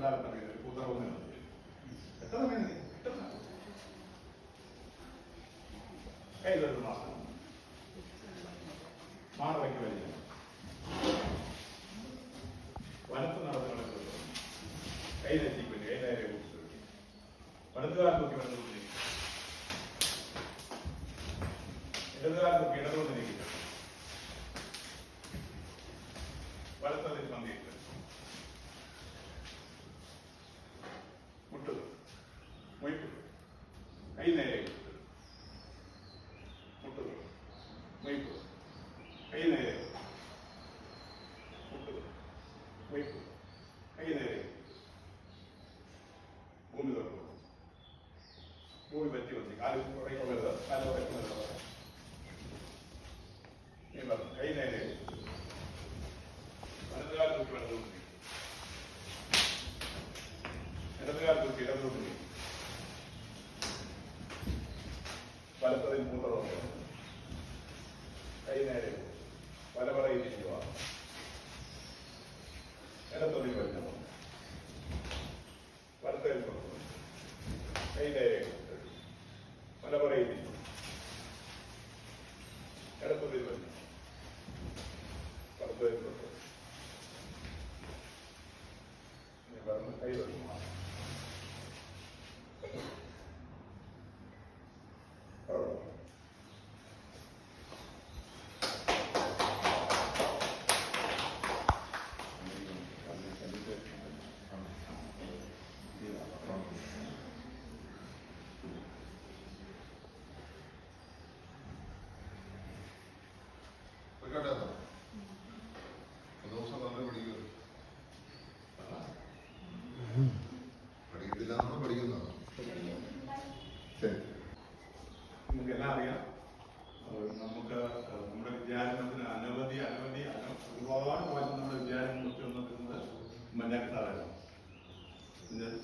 കുറച്ച് പിള്ളേരെ തമ്മിൽ ഒരു കൂത്തറവെന്ന് എത്ര സമയം മതി? പെട്ടെന്ന്. കൈ തൊട്ട് മാസം മാറവയ്ക്ക് വലിയ വനത്ത് നടന്ന് നടക്കുന്നത് കൈ നെറ്റിക്കൊണ്ട് കൈ നേരെ കുറിച്ച് വലതുകാലം നോക്കി വലതുകൊണ്ടിരിക്കുക ഇടതുകാലം നോക്കി ഇടതുകൊണ്ടിരിക്കുക നേരെ. മുട്ടുക മൊയ്ക്കുക കൈ നേരെ മുട്ടുക മൊയ്ക്കുക കൈ നേരെ ഭൂമി തുറക്കുക ഭൂമി പറ്റി വന്നി കാൽ കുറയുക വരുത് കാൽ കുറയ്ക്കുന്നത് വലത്തതിൽ പല പല നേരെ ഒരു ദിവസം നല്ല പഠിക്കും. പഠിക്കത്തില്ല എന്നാണ് പഠിക്കുന്നത്. ശരി. നമുക്കെല്ലാം അറിയാം. നമുക്ക് നമ്മുടെ വിദ്യാലയത്തിന് അനവധി അനവധി അന- ഒരുപാട് പ്രാവശ്യം നമ്മുടെ നിർത്തി വന്നിരുന്നത് മഞ്ഞാക്ക് സാറായിരുന്നു മഞ്ഞാക്ക്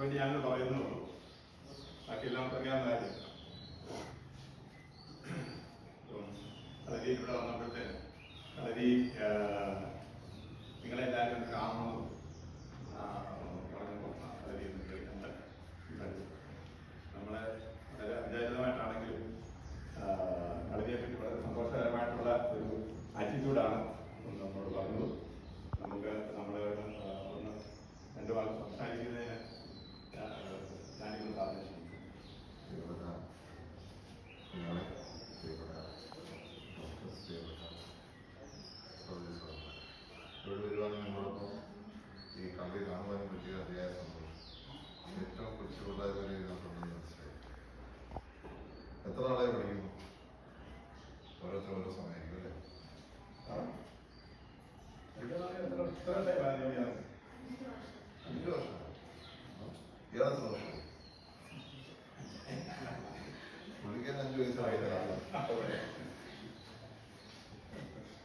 വേണ്ടി ഞാൻ പറയുന്നുള്ളൂ. ബാക്കി എല്ലാം അറിയാവുന്ന കാര്യം. കളരി ഇവിടെ വന്നപ്പോഴത്തേന് കളരി നിങ്ങളെല്ലാവരും ഒന്ന്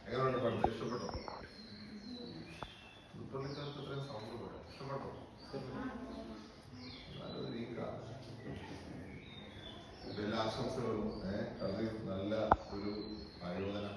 എങ്ങനെയുണ്ട് ഇഷ്ടപ്പെട്ടോ? പുള്ളിക്കാർക്ക് ഇത്രയും സൗണ്ട് പോരാ. ഇഷ്ടപ്പെട്ടോ? എല്ലാ ആശംസകളും ഏഹ് നല്ല ഒരു ആയോധന